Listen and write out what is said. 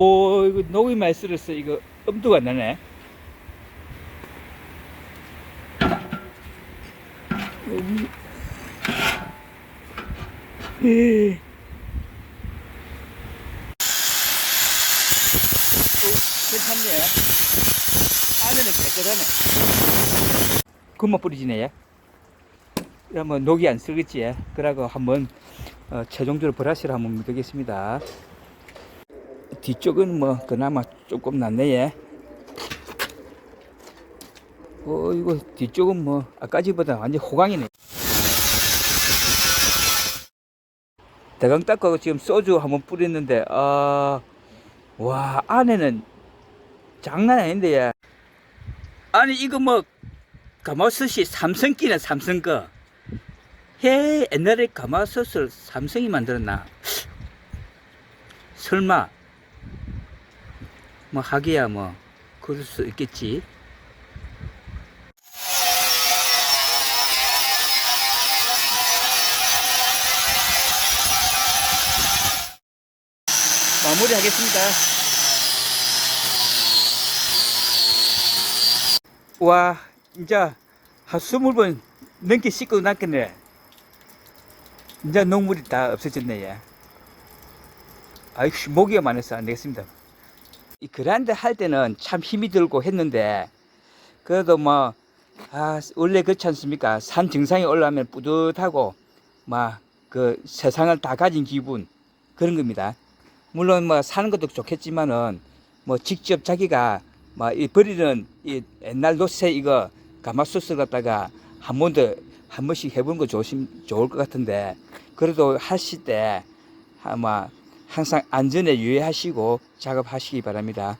오, 이거 녹이 많이 쓸었어. 이거 엄두가 안 나네. 음. 에. 어, 괜찮네. 안에는 깨끗하네. 금만 뿌리지네, 얘. 그러면 녹이 안 쓰겠지, 얘. 그러고 한번, 어, 최종적으로 브라시를 한번 묻겠습니다. 뒤쪽은 뭐 그나마 조금 낫네 얘. 어 이거 뒤쪽은 뭐 아까지보다 완전 호강이네. 대강 닦고 지금 소주 한번 뿌렸는데 아 와 안에는 장난 아닌데 얘. 아니 이거 뭐 가마솥이 삼성끼네 삼성 거. 해 옛날에 가마솥을 삼성이 만들었나? 설마 뭐 하기야 뭐 그럴 수 있겠지. 마무리 하겠습니다. 와, 이제 한 스물 번 넘게 씻고 났겠네. 이제 녹물이 다 없어졌네, 얘. 아이씨, 모기가 많아서 안 되겠습니다. 이 그란데 할 때는 참 힘이 들고 했는데 그래도 뭐 아, 원래 그렇지 않습니까? 산 정상에 올라가면 뿌듯하고 막 그 세상을 다 가진 기분 그런 겁니다. 물론 뭐 사는 것도 좋겠지만은 뭐 직접 자기가 뭐이 버리는 이 옛날 노새 이거 가마솥을 갖다가 한번더한 번씩 해보는 거 조심 좋을 것 같은데 그래도 하실 때 아마 항상 안전에 유의하시고 작업하시기 바랍니다.